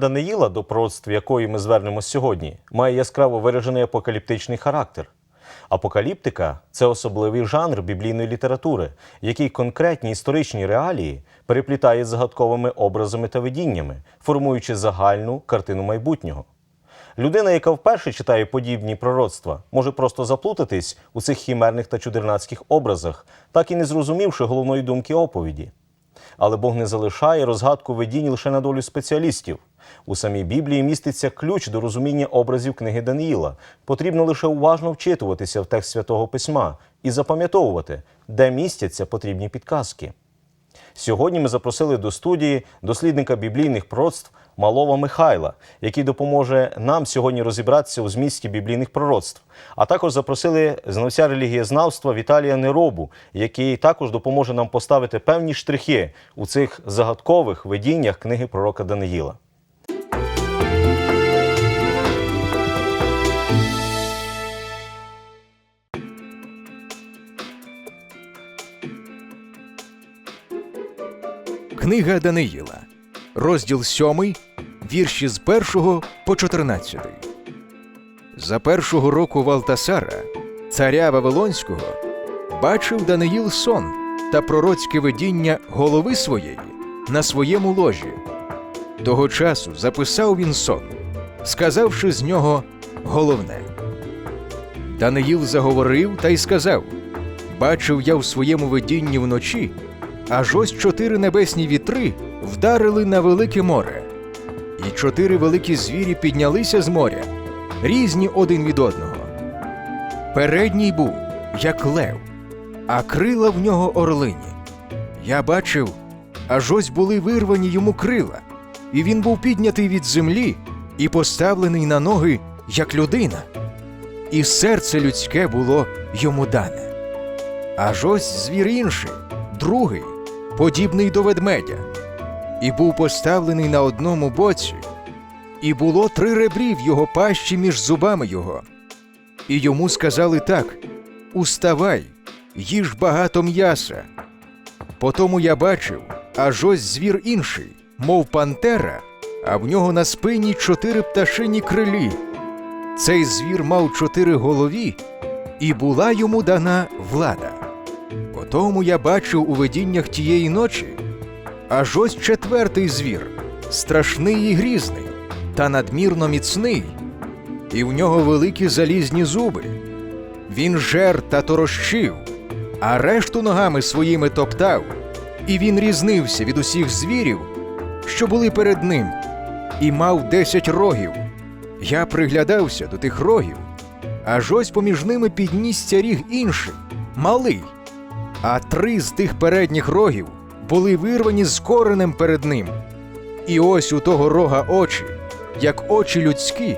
Даниїла, до пророцтв якої ми звернемось сьогодні, має яскраво виражений апокаліптичний характер. Апокаліптика це особливий жанр біблійної літератури, який конкретні історичні реалії переплітає з загадковими образами та видіннями, формуючи загальну картину майбутнього. Людина, яка вперше читає подібні пророцтва, може просто заплутатись у цих хімерних та чудернацьких образах, так і не зрозумівши головної думки оповіді. Але Бог не залишає розгадку видінь лише на долю спеціалістів. У самій Біблії міститься ключ до розуміння образів книги Даниїла. Потрібно лише уважно вчитуватися в текст святого письма і запам'ятовувати, де містяться потрібні підказки. Сьогодні ми запросили до студії дослідника біблійних пророцтв Малова Михайла, який допоможе нам сьогодні розібратися у змісті біблійних пророцтв. А також запросили знавця релігієзнавства Віталія Неробу, який також допоможе нам поставити певні штрихи у цих загадкових видіннях книги пророка Даниїла. Книга Даниїла, розділ 7, вірші з 1 по 14. За першого року Валтасара, царя Вавилонського, бачив Даниїл сон та пророцьке видіння голови своєї на своєму ложі. Того часу записав він сон, сказавши з нього головне. Даниїл заговорив та й сказав: Бачив я в своєму видінні вночі, аж ось чотири небесні вітри вдарили на велике море, і чотири великі звірі піднялися з моря, різні один від одного. Передній був, як лев, а крила в нього орлині. Я бачив, аж ось були вирвані йому крила, і він був піднятий від землі і поставлений на ноги, як людина, і серце людське було йому дане. Аж ось звір інший, другий, подібний до ведмедя, і був поставлений на одному боці, і було три ребрі в його пащі між зубами його. І йому сказали так: Уставай, їж багато м'яса. Потому я бачив, аж ось звір інший, мов пантера, а в нього на спині чотири пташині крилі. Цей звір мав чотири голові, і була йому дана влада. Потому я бачив у видіннях тієї ночі, аж ось четвертий звір, страшний і грізний, та надмірно міцний, і в нього великі залізні зуби. Він жер та торощив, а решту ногами своїми топтав, і він різнився від усіх звірів, що були перед ним, і мав десять рогів. Я приглядався до тих рогів, аж ось поміж ними піднісся ріг інший, малий, а три з тих передніх рогів були вирвані з коренем перед ним. І ось у того рога очі, як очі людські,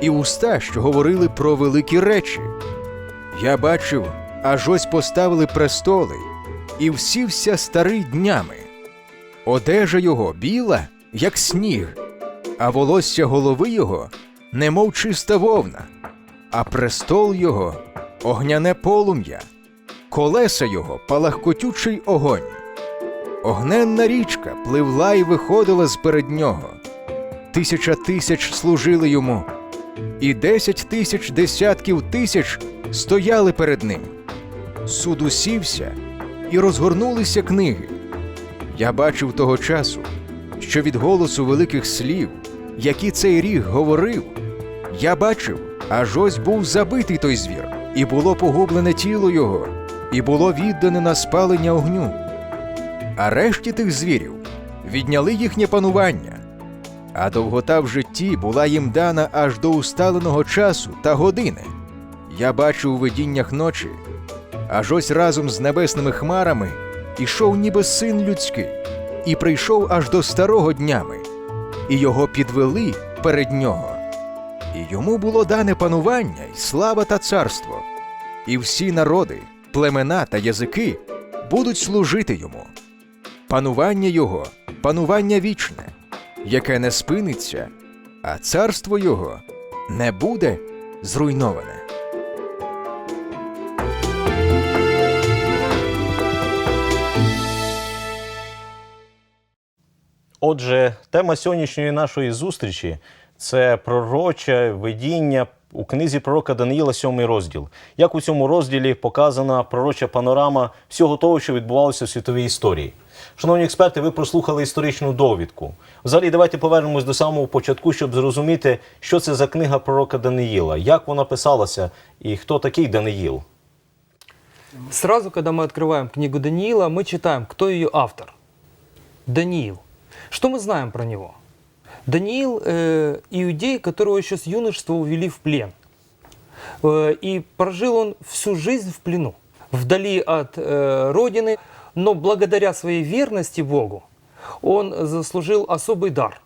і уста, що говорили про великі речі. Я бачив, аж ось поставили престоли, і всівся старий днями. Одежа його біла, як сніг, а волосся голови його немов чиста вовна, а престол його огняне полум'я, колеса його палахкотючий огонь. Огненна річка пливла і виходила з перед нього. Тисяча тисяч служили йому, і десять тисяч десятків тисяч стояли перед ним. Суд усівся, і розгорнулися книги. Я бачив того часу, що від голосу великих слів, які цей ріг говорив, я бачив, аж ось був забитий той звір, і було погублене тіло його, і було віддане на спалення огню. А решті тих звірів відняли їхнє панування, а довгота в житті була їм дана аж до усталеного часу та години. Я бачив у видіннях ночі, аж ось разом з небесними хмарами ішов ніби син людський, і прийшов аж до старого днями, і його підвели перед нього. І йому було дане панування, й слава та царство, і всі народи, племена та язики будуть служити йому. Панування його панування вічне, яке не спиниться, а царство його не буде зруйноване. Отже, тема сьогоднішньої нашої зустрічі це пророче видіння у книзі пророка Даниїла, сьомий розділ. Як у цьому розділі показана пророча панорама всього того, що відбувалося в світовій історії. Шановні експерти, ви прослухали історичну довідку. Взагалі, давайте повернемось до самого початку, щоб зрозуміти, що це за книга пророка Даниїла, як вона писалася і хто такий Даниїл. Сразу, когда мы открываем книгу Даниила, мы читаем, кто ее автор. Даниил. Что мы знаем про него? Даниил э, иудей, которого еще с юношества увели в плен. Э, и прожил он всю жизнь в плену, вдали от э, родины, но благодаря своей верности Богу он заслужил особый дар.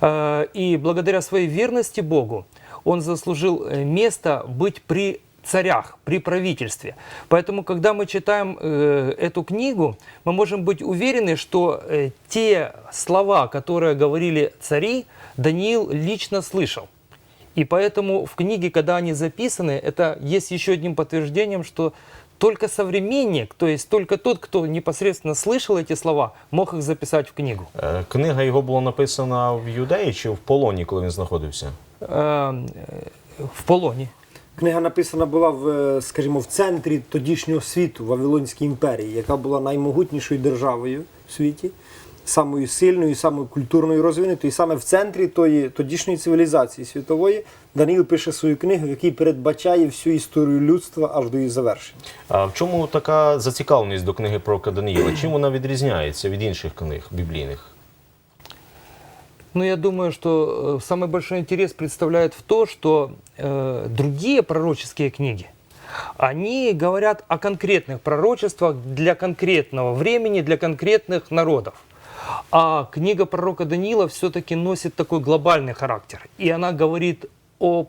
Э, И благодаря своей верности Богу он заслужил э, место быть при царях, при правительстве. Поэтому, когда мы читаем э, эту книгу, мы можем быть уверены, что э, те слова, которые говорили цари, Даниил лично слышал. И поэтому в книге, когда они записаны, это есть еще одним подтверждением, что только современник, то есть только тот, кто непосредственно слышал эти слова, мог их записать в книгу. Е, Книга його була написана в Юдеї чи в полоні, коли він знаходився? Э, э, в полоне. Книга написана була в, е, скажімо, в центрі тодішнього світу Вавилонській імперії, яка була наймогутнішою державою в світі, самою сильною, самою культурною розвинутою. І саме в центрі тої тодішньої цивілізації світової Даниїл пише свою книгу, в якій передбачає всю історію людства аж до її завершення. А в чому така зацікавленість до книги пророка Даниїла? Чим вона відрізняється від інших книг біблійних? Ну, я думаю, что э, самый большой интерес представляет в то, что э, другие пророческие книги, они говорят о конкретных пророчествах для конкретного времени, для конкретных народов. А книга пророка Даниила все-таки носит такой глобальный характер. И она говорит о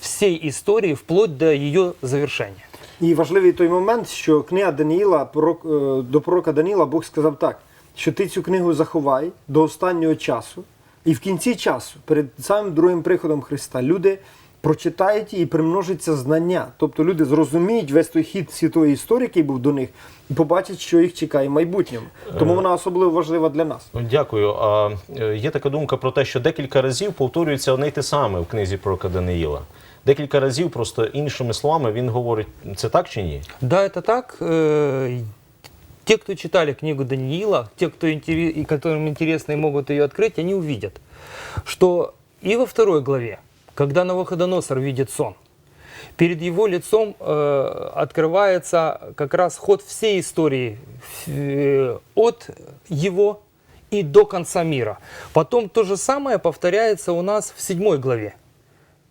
всей истории вплоть до ее завершения. І важливий той момент, що книга Даниїла, пророк, е, до пророка Даниїла Бог сказав так, що ти цю книгу заховай до останнього часу, і в кінці часу, перед самим другим приходом Христа, люди прочитають і примножиться знання. Тобто люди зрозуміють весь той хід світової історії, який був до них, і побачать, що їх чекає в майбутньому. Тому вона особливо важлива для нас. Ну, Дякую. А е, є така думка про те, що декілька разів повторюється одне й те саме в книзі пророка Даниїла. Декілька разів, просто іншими словами, він говорить, це так чи ні? Да, это так. Те, кто читали книгу Даниила, те, кто интере- и которым интересно и могут ее открыть, они увидят, что и во второй главе, когда Навуходоносор видит сон, перед его лицом э, открывается как раз ход всей истории э, от его и до конца мира. Потом то же самое повторяется у нас в седьмой главе.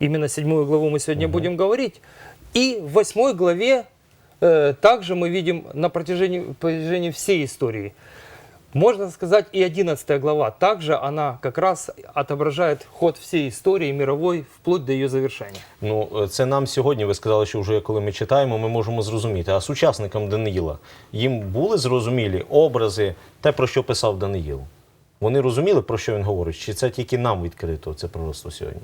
Именно седьмую главу мы сегодня будем говорить. И в восьмой главе также мы видим на протяжении, протяжении всей истории. Можно сказать, и 11 глава также она как раз отображает ход всей истории мировой вплоть до ее завершения. Ну, е, це нам сьогодні, ви сказали, що вже коли ми читаємо, ми можемо зрозуміти. А сучасникам Даниїла їм були зрозумілі образи, те, про що писав Даниїл? Вони розуміли, про що він говорить? Чи це тільки нам відкрито, це пророцтво сьогодні?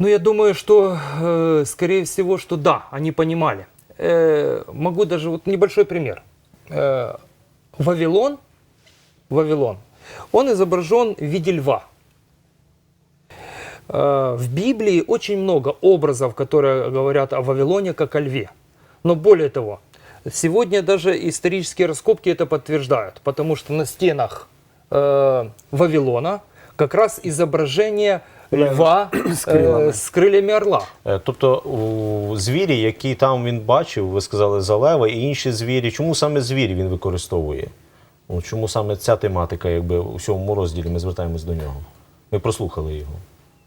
Ну, я думаю, что, э, скорее всего, что да, они понимали. Э, могу даже вот небольшой пример. Э, Вавилон, Вавилон, он изображен в виде льва. Э, в Библии очень много образов, которые говорят о Вавилоне как о льве. Но более того, сегодня даже исторические раскопки это подтверждают, потому что на стенах э, Вавилона как раз изображение льва С крилами. э, с крыльями орла. Е, Тобто у звірі, які там він бачив, ви сказали за лева і інші звірі, чому саме звірі він використовує? Ну, чому саме ця тематика, якби у сьомому розділі ми звертаємось до нього? Ми прослухали його.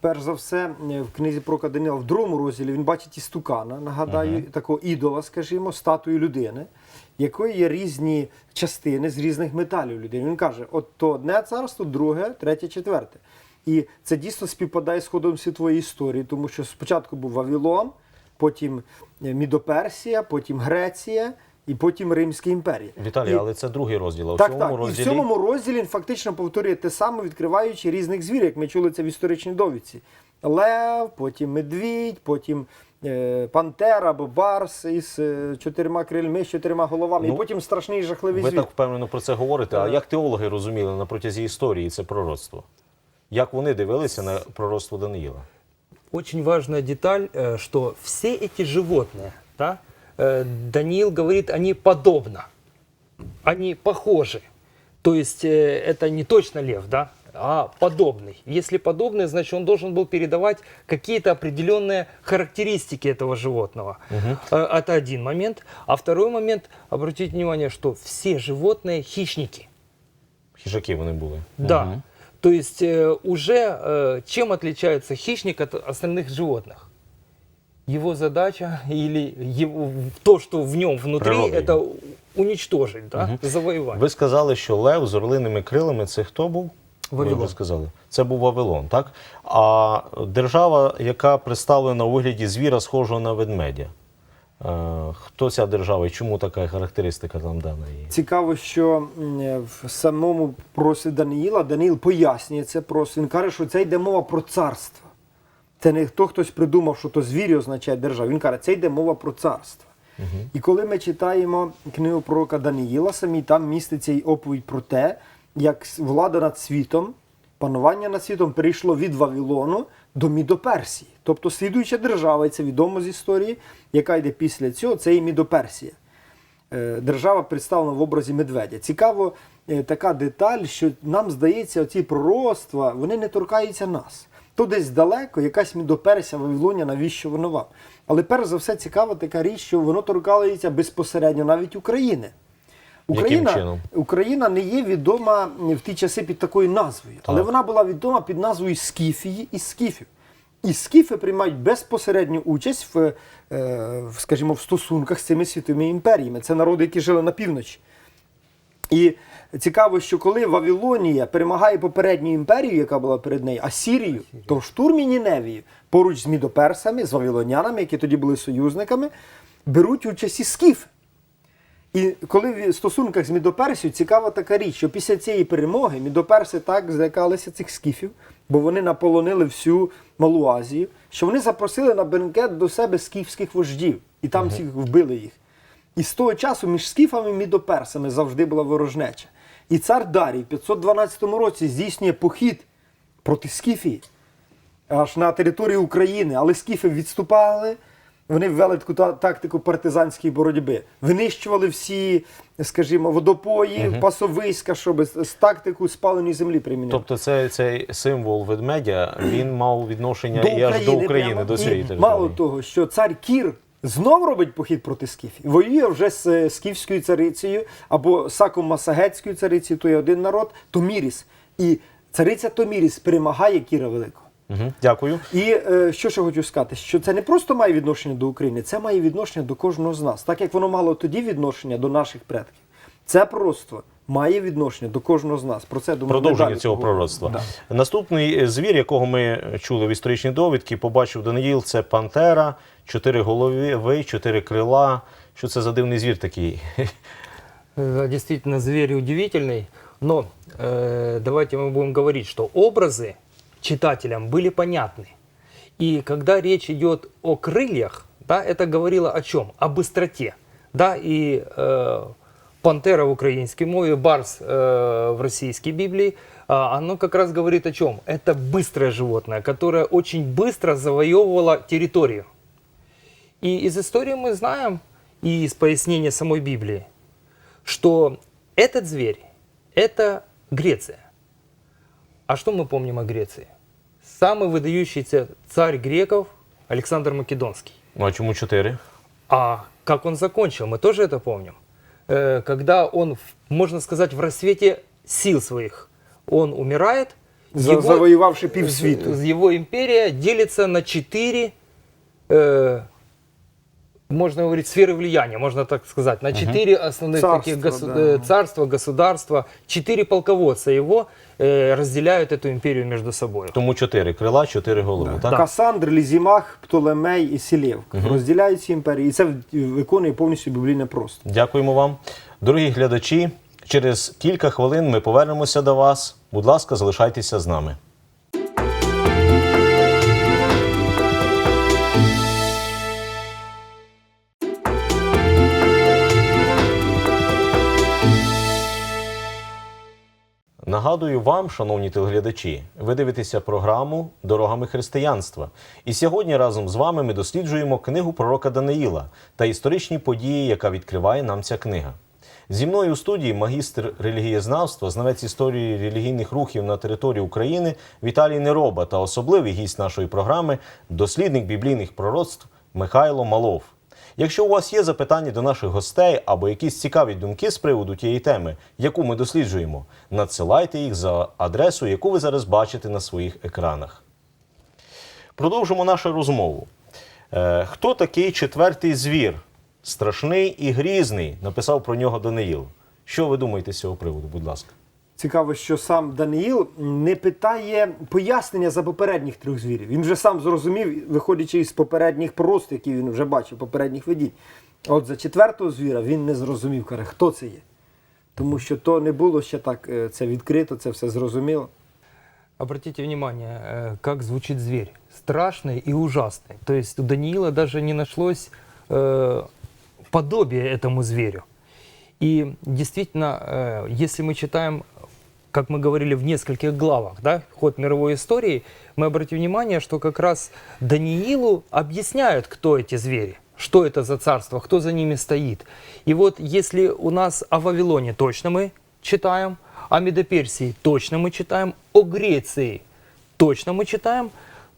Перш за все, е, в книзі пророка Даниила в другому розділі він бачить істукана, нагадаю, такого ідола, скажімо, статую людини, якої є різні частини з різних металів людини. Він каже: от то одне царство, друге, третє, четверте. І це дійсно співпадає з ходом світової історії, тому що спочатку був Вавилон, потім е, Мідоперсія, потім Греція і потім Римська імперія. Віталій, І- але це другий розділ. А так, сьомому так. І в розділі сьомому розділі він фактично повторює те саме, відкриваючи різних звірів, як ми чули це в історичній довідці. Лев, потім медвідь, потім е, пантера або барс із е, чотирма крильми, з чотирма головами, Ну, і потім страшний жахливий Ви звір. так впевнено про це говорите. А як теологи розуміли на протязі історії це пророцтво? Як вони дивилися на пророцтво Даниїла? Очень важная деталь, э, что все эти животные, да, э, Даниил говорит, они подобно, они похожи. То есть э, это не точно лев, да, а подобный. Если подобный, значит он должен был передавать какие-то определенные характеристики этого животного. Э, Это один момент. А второй момент, обратите внимание, что все животные хищники. Хижаки вони були. Да. То есть э, уже э, чем отличается хищник от остальных животных? Его задача или его, то, что в нем внутри, Природа это у- уничтожить, да? завоевать. Ви сказали, що лев з орлиними крилами це хто був? Вавилон. Ви вже сказали. Це був Вавилон, так? А держава, яка представлена у вигляді звіра, схожого на ведмедя. Е, Хто ця держава і чому така характеристика там дана її? Цікаво, що в самому просі Даниїла Даниїл пояснює це просто. Він каже, що це йде мова про царство. Це не хто хтось придумав, що то звірі означає держава. Він каже, це йде мова про царство. І коли ми читаємо книгу пророка Даниїла, самі там міститься і оповідь про те, як влада над світом, панування над світом перейшло від Вавилону до Мідоперсії. Тобто слідуюча держава, і це відомо з історії, яка йде після цього, це і Мідоперсія. Е, держава представлена в образі медведя. Цікаво е, така деталь, що нам здається, оці пророцтва вони не торкаються нас. То десь далеко, якась мідоперся Вавилонія, навіщо воно вам? Але перш за все цікава така річ, що воно торкається безпосередньо навіть України. Україна? Україна не є відома в ті часи під такою назвою, але вона була відома під назвою Скіфії і Скіфів. І скіфи приймають безпосередню участь в, е, в, скажімо, в стосунках з цими світовими імперіями. Це народи, які жили на півночі. І цікаво, що коли Вавилонія перемагає попередню імперію, яка була перед нею, Асірію, то в штурмі Ніневії поруч з мідоперсами, з вавилонянами, які тоді були союзниками, беруть участь і скіфи. І коли в стосунках з Мідоперсією цікава така річ, що після цієї перемоги Мідоперси так злякалися цих скіфів, бо вони наполонили всю Малу Азію, що вони запросили на бенкет до себе скіфських вождів, і там всіх вбили їх. І з того часу між скіфами і мідоперсами завжди була ворожнеча. І цар Дарій в 512 році здійснює похід проти Скіфії аж на територію України, але скіфи відступали. Вони ввели таку тактику партизанської боротьби. Винищували всі, скажімо, водопої, пасовиська, щоб з, тактику спаленої землі приміняти. Тобто це, цей символ ведмедя він мав відношення і аж до України, прямо. до цієї території. Мало того, що цар Кір знов робить похід проти скіфів. Воює вже з е, скіфською царицею або саком Масагетською царицею, то є один народ, Томіріс. І цариця Томіріс перемагає Кіра Великого. Мгм. Дякую. І е, що ще хочу сказати, що це не просто має відношення до України, це має відношення до кожного з нас. Так як воно мало тоді відношення до наших предків. Це пророцтво має відношення до кожного з нас. Про це думаю, ми Продовження далі цього поговоримо. пророцтва. Наступний е, звір, якого ми чули в історичній довідці, побачив Даниїл, це пантера, чотири голови, чотири крила. Що це за дивний звір такий? Э, Действительно, зверь удивительный. Но э, давайте мы будем говорить, что образы читателям были понятны. И когда речь идет о крыльях, да, это говорило о чем? О быстроте. Да, и э, пантера в украинской мове, барс э, в российской Библии, а, оно как раз говорит о чем? Это быстрое животное, которое очень быстро завоевывало территорию. И из истории мы знаем, и из пояснения самой Библии, что этот зверь – это Греция. А что мы помним о Греции? Самый выдающийся царь греков Александр Македонский. Ну а чому чотири? А как он закончил, мы тоже это помним. Э, Когда он, можно сказать, в рассвете сил своих, он умирает, За- завоевавший півсвіту. э, Его империя делится на четыре, э, можно говорить, сферы влияния, можно так сказать, на четыре основных Царства, таких госу- да. э, царства, государства. Четыре полководца его э, разделяют эту империю между собой. Тому чотири крила, чотири голови. Так? Касандр, Лізімах, Птолемей і Сілєвк розділяють ці імперії. І це в- виконує повністю біблійне просто. Дякуємо вам. Дорогі глядачі, через кілька хвилин ми повернемося до вас. Будь ласка, залишайтеся з нами. Нагадую вам, шановні телеглядачі, ви дивитеся програму Дорогами християнства. І сьогодні разом з вами ми досліджуємо книгу пророка Даниїла та історичні події, яка відкриває нам ця книга. Зі мною у студії магістр релігієзнавства, знавець історії релігійних рухів на території України Віталій Нероба та особливий гість нашої програми, дослідник біблійних пророцтв Михайло Малов. Якщо у вас є запитання до наших гостей або якісь цікаві думки з приводу тієї теми, яку ми досліджуємо, надсилайте їх за адресу, яку ви зараз бачите на своїх екранах. Продовжимо нашу розмову. Е, хто такий четвертий звір? Страшний і грізний, написав про нього Даниїл. Що ви думаєте з цього приводу, будь ласка? Цікаво, що сам Даниїл не питає пояснення за попередніх трьох звірів. Він вже сам зрозумів, виходячи із попередніх прост, які він вже бачив, попередніх видінь. А от за четвертого звіра він не зрозумів, каже, хто це є. Тому що то не було ще так е, це відкрито, це все зрозуміло. Обратите внимание, э, как звучит зверь. Страшный и ужасный. То есть у Даниила даже не нашлось э, подобия этому зверю. И действительно, э, если мы читаем, как мы говорили в нескольких главах, да, ход мировой истории, мы обратим внимание, что как раз Даниилу объясняют, кто эти звери, что это за царство, кто за ними стоит. И вот если у нас о Вавилоне точно мы читаем, о Медоперсии точно мы читаем, о Греции точно мы читаем,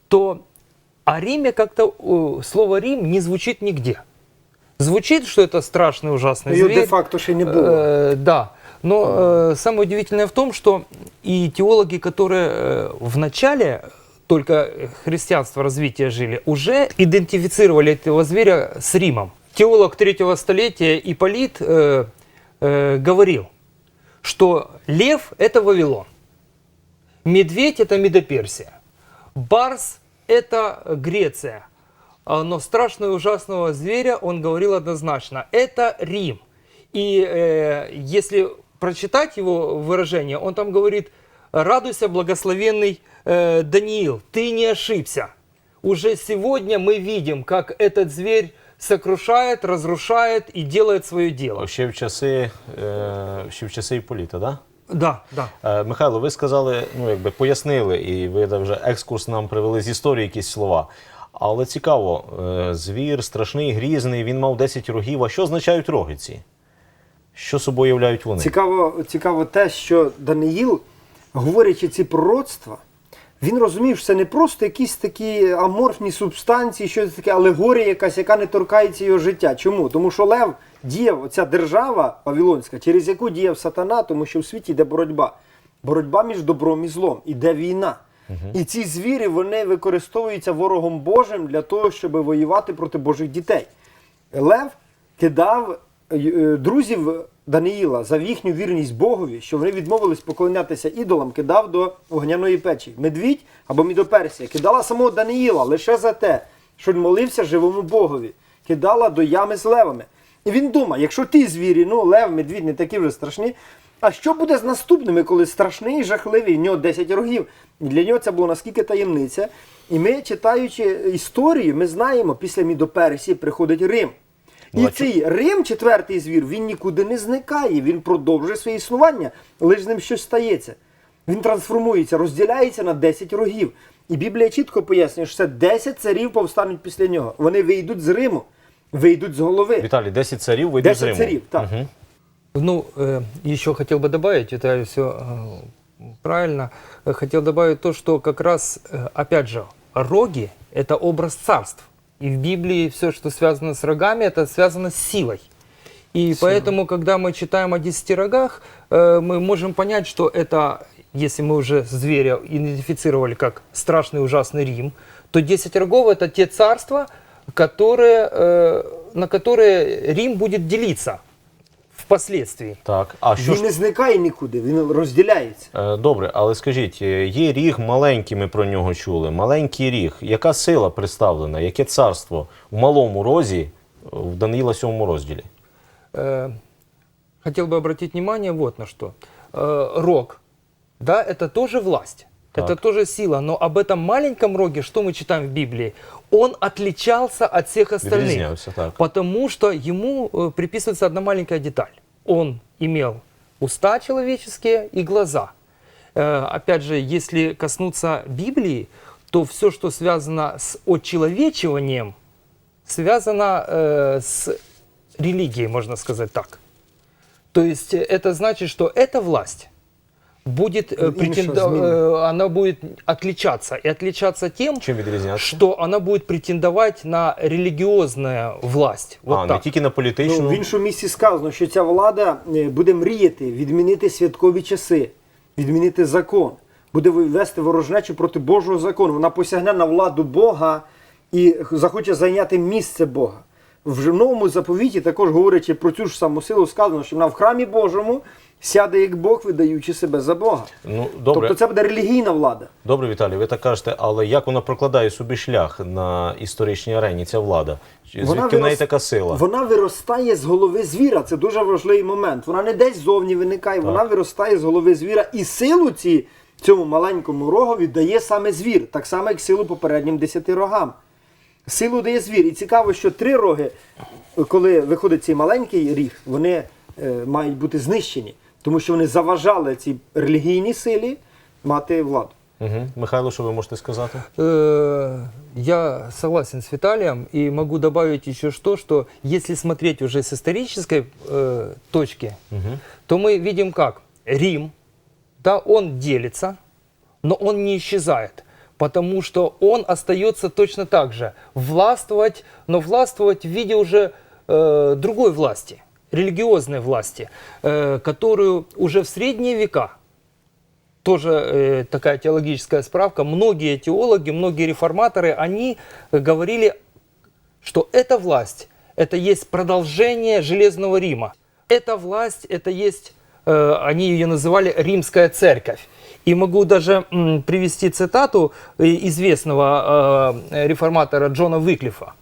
то о Риме как-то слово Рим не звучит нигде. Звучит, что это страшный ужасный Його зверь. де-факто ще й не було. Э, да. Но э, самое удивительное в том, что и теологи, которые э, в начале только христианства развития жили, уже идентифицировали этого зверя с Римом. Теолог третьего столетия Иполит э, э, говорил, что лев – это Вавилон, медведь – это Медоперсия, барс – это Греция, но страшного и ужасного зверя он говорил однозначно – это Рим. И э, если прочитать его выражение, он там говорит «Радуйся, благословенный э, Даниил, ты не ошибся». Уже сегодня мы видим, как этот зверь сокрушает, разрушает и делает свое дело. Ще в часи, е, ще в часи Іполіта, да? Да, да. Е, Михайло, ви сказали, ну якби пояснили, і ви да, вже екскурс нам привели з історії якісь слова. Але цікаво, е, звір страшний, грізний, він мав 10 рогів. А що означають роги ці? Що собою являють вони? Цікаво, цікаво те, що Даниїл, говорячи ці пророцтва, він розумів, що це не просто якісь такі аморфні субстанції, що це таке алегорія якась, яка не торкається його життя. Чому? Тому що Лев діяв, оця держава Вавилонська, через яку діяв сатана, тому що в світі йде боротьба. Боротьба між добром і злом, іде війна. І ці звірі вони використовуються ворогом Божим для того, щоб воювати проти Божих дітей. Лев кидав е, е, друзів Даниїла за їхню вірність Богові, що вони відмовились поклонятися ідолам, кидав до вогняної печі. Медвідь або Мідоперсія кидала самого Даниїла лише за те, що він молився живому Богові, кидала до ями з левами. І він думає, якщо ті звірі, ну лев, медвідь не такі вже страшні. А що буде з наступними, коли страшний, жахливий, в нього 10 рогів? І для нього це було наскільки таємниця. І ми, читаючи історію, ми знаємо, після Мідоперсії приходить Рим. І Ну, цей Рим, четвертий звір, він нікуди не зникає, він продовжує своє існування, лише з ним щось стається. Він трансформується, розділяється на 10 рогів. І Біблія чітко пояснює, що це 10 царів повстануть після нього. Вони вийдуть з Риму, вийдуть з голови. Віталій, 10 царів вийдуть з 10 Риму. царів, так. Мгм. Ну, э, еще хотел бы добавить, это все правильно, Э, хотел добавить то, что как раз, э, опять же, роги – это образ царств. И в Библии все, что связано с рогами, это связано с силой. И поэтому, когда мы читаем о десяти рогах, э, мы можем понять, что это, если мы уже зверя идентифицировали как страшный ужасный Рим, то 10 рогов – это те царства, которые, э, на которые Рим будет делиться впоследствии. Так, а що Він ж не зникає нікуди, він розділяється. Е, Добре, але скажіть, е, є ріг маленький, ми про нього чули. Маленький ріг. Яка сила представлена? Яке царство в малому розі е, в Даниїла 7 розділі? Э, хотел бы обратить внимание вот на что. Э, рог, да, это тоже власть. Так. Это тоже сила, но об этом маленьком роге, что мы читаем в Библии, он отличался от всех остальных. Так. Потому что ему э, приписывается одна маленькая деталь. Он имел уста человеческие и глаза. э, опять же, если коснуться Библии, то все, что связано с очеловечиванием, связано э, с религией, можно сказать так. То есть это значит, что эта власть будет, э, претенда- э, она будет отличаться. И отличаться тем, Чим что она будет претендовать на религиозную власть. Вот а, так. не тільки на політичну. Ну, в іншому місці сказано, що ця влада е, буде мріяти відмінити святкові часи, відмінити закон, буде вести ворожнечу проти Божого закону. Вона посягне на владу Бога і захоче зайняти місце Бога. В новому заповіті, також говорячи про цю ж саму силу, сказано, що вона в храмі Божому сяде як Бог, видаючи себе за Бога. Ну, добре. Тобто це буде релігійна влада. Добре, Віталій, ви так кажете, але як вона прокладає собі шлях на історичній арені, ця влада? Звідки в неї така сила? Вона виростає з голови звіра. Це дуже важливий момент. Вона не десь зовні виникає, вона виростає з голови звіра. І силу ці, цьому маленькому рогові дає саме звір, так само, як силу попереднім десяти рогам. Силу дає звір. І цікаво, що три роги, коли виходить цей маленький ріг, вони е, мають бути знищені, тому що вони заважали цій релігійній силі мати владу. Угу. Михайло, що ви можете сказати? Э, Я согласен с Виталием и могу добавить еще что, что если смотреть уже с исторической э, точки, Угу. то мы видим как Рим, да, он делится, но он не исчезает, потому что он остается точно так же властвовать, но властвовать в виде уже э, другой власти, Религиозной власти, э, которую уже в средние века тоже э, такая теологическая справка. Многие теологи, многие реформаторы, они говорили, что эта власть, это есть продолжение Железного Рима. Эта власть, это есть, э, они ее называли Римская Церковь. И могу даже привести цитату известного реформатора Джона Выклифа.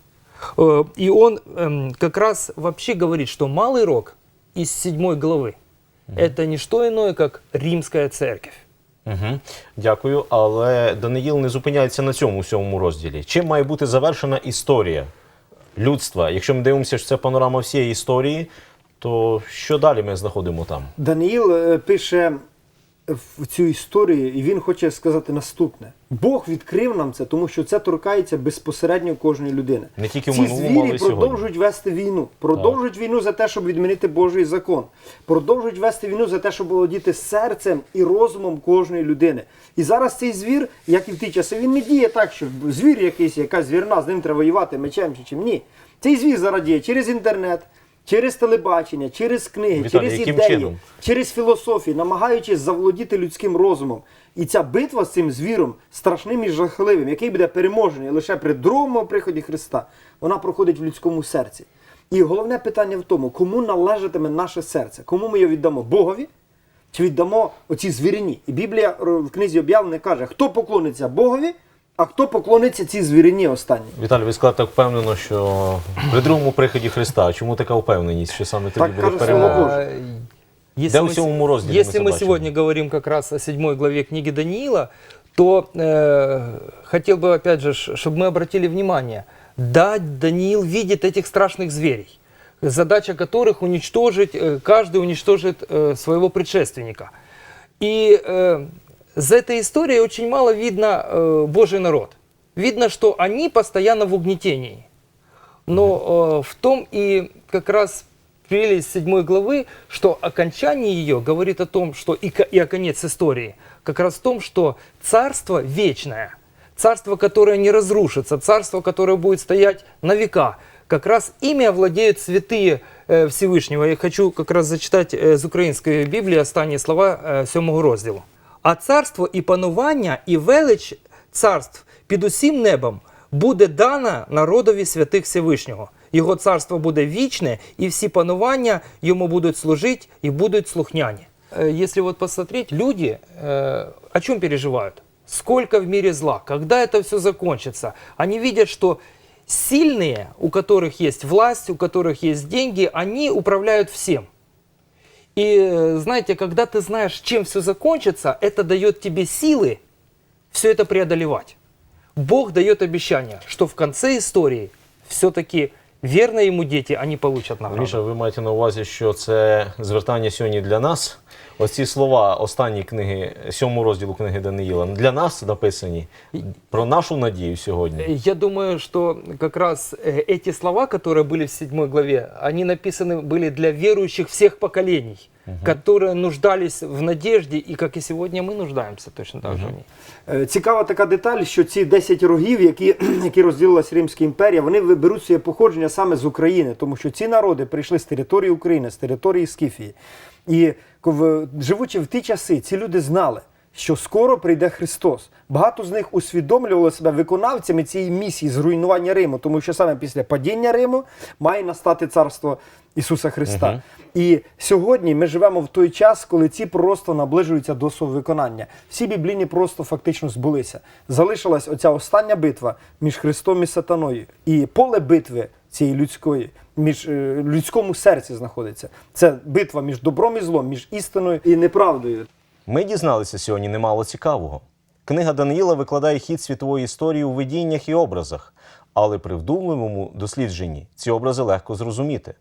Э, И он эм, как раз вообще говорит, что Малый Рог из седьмой главы это не что иное, как Римская Церковь. Угу. Дякую. Але Даниїл не зупиняється на цьому сьомому розділі. Чим має бути завершена історія людства? Якщо ми дивимося, що це панорама всієї історії, то що далі ми знаходимо там? Даниїл е, пише в цю історію, і він хоче сказати наступне: Бог відкрив нам це, тому що це торкається безпосередньо кожної людини. Не тільки в Ці але звірі й сьогодні. продовжують вести війну, продовжують війну за те, щоб відмінити Божий закон, продовжують вести війну за те, щоб володіти серцем і розумом кожної людини. І зараз цей звір, як і в ті часи, він не діє так, що звір якийсь, якась звірна, з ним треба воювати мечем чи чим. Ні. Цей звір зараз діє через інтернет. Через телебачення, через книги, Віталій, через яким ідеї, чином? через філософію, намагаючись заволодіти людським розумом. І ця битва з цим звіром страшним і жахливим, який буде переможений лише при другому приході Христа, вона проходить в людському серці. І головне питання в тому, кому належатиме наше серце, кому ми його віддамо Богові чи віддамо оці звірині. І Біблія е, в книзі об'явлення каже, хто поклониться Богові, а хто поклониться цій звірині останній. Віталій, ви сказали так впевнено, що при другому приході Христа. Чому така впевненість, що саме тоді Так буде каже перемога? Слово Боже. А, Да, мы у с- седьмому разделе мы если мы забачили. сегодня говорим как раз о седьмой главе книги Даниила, то э, хотел бы опять же, чтобы мы обратили внимание, да, Даниил видит этих страшных зверей, задача которых уничтожить, э, каждый уничтожит э, своего предшественника. И э, за этой историей очень мало видно э, Божий народ. Видно, что они постоянно в угнетении. Но э, в том и как раз прелесть седьмой главы, что окончание ее говорит о том, что и, ко- и о конец истории, как раз в том, что царство вечное, царство, которое не разрушится, царство, которое будет стоять на века, как раз ими овладеют святые э, Всевышнего. Я хочу как раз зачитать э, з української Біблії останні слова е, сьомого розділу. А царство і панування, і велич царств під усім небом буде дана народові святих Всевишнього. Його царство буде вічне, і всі панування йому будуть служити і будуть слухняні. Э, Если вот посмотреть, люди э, о чем переживают? Сколько в мире зла? Когда это все закончится? Они видят, что сильные, у которых есть власть, у которых есть деньги, они управляют всем. И э, знаете, когда ты знаешь, чем все закончится, это дает тебе силы все это преодолевать. Бог дает обещание, что в конце истории все-таки верные ему дети, они получат награду. Міша, ви маєте на увазі, що це звертання сьогодні для нас, Ось ці слова останньої книги, сьомого розділу книги Даниїла, для нас написані про нашу надію сьогодні. Я думаю, что как раз э, эти слова, которые были в седьмой главе, они написаны были для верующих всех поколений, которые нуждались в надежде, и как и сегодня мы нуждаемся точно так же в ней. Е, Цікава така деталь, що ці 10 рогів, які, які розділилась Римська імперія, вони ви- беруть своє походження саме з України, тому що ці народи прийшли з території України, з території Скіфії. І живучи в ті часи, ці люди знали, що скоро прийде Христос. Багато з них усвідомлювали себе виконавцями цієї місії зруйнування Риму, тому що саме після падіння Риму має настати царство Ісуса Христа. І сьогодні ми живемо в той час, коли ці пророцтва наближуються до свого виконання. Всі біблійні просто фактично збулися. Залишилась оця остання битва між Христом і Сатаною. І поле битви цієї людської, між е, людському серці знаходиться. Це битва між добром і злом, між істиною і неправдою. Ми дізналися сьогодні немало цікавого. Книга Даниїла викладає хід світової історії у видіннях і образах, але при вдумливому дослідженні ці образи легко зрозуміти.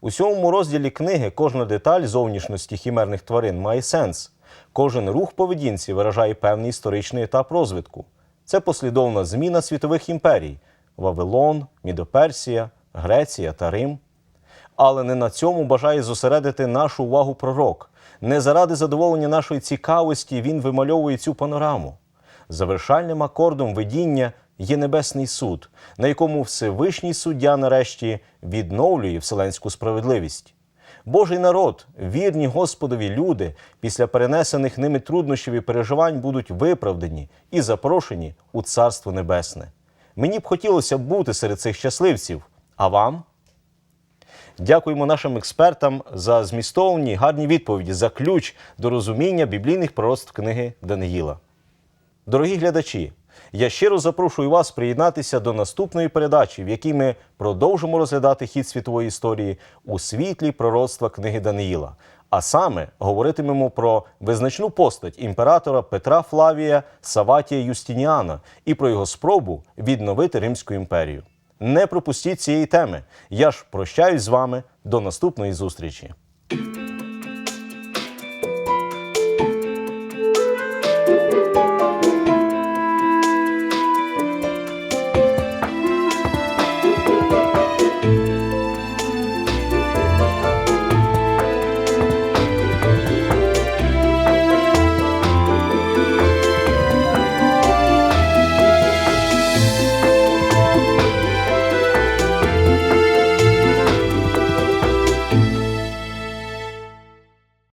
У сьомому розділі книги кожна деталь зовнішності хімерних тварин має сенс. Кожен рух поведінці виражає певний історичний етап розвитку. Це послідовна зміна світових імперій Вавилон, Мідоперсія, Греція та Рим. Але не на цьому бажає зосередити нашу увагу пророк. Не заради задоволення нашої цікавості він вимальовує цю панораму. Завершальним акордом видіння є небесний суд, на якому Всевишній суддя нарешті відновлює вселенську справедливість. Божий народ, вірні Господові люди, після перенесених ними труднощів і переживань будуть виправдані і запрошені у Царство Небесне. Мені б хотілося бути серед цих щасливців. А вам? Дякуємо нашим експертам за змістовні гарні відповіді, за ключ до розуміння біблійних пророцтв книги Даниїла. Дорогі глядачі, я щиро запрошую вас приєднатися до наступної передачі, в якій ми продовжимо розглядати хід світової історії у світлі пророцтва книги Даниїла. А саме говоритимемо про визначну постать імператора Петра Флавія Саватія Юстініана і про його спробу відновити Римську імперію. Не пропустіть цієї теми. Я ж прощаюсь з вами до наступної зустрічі.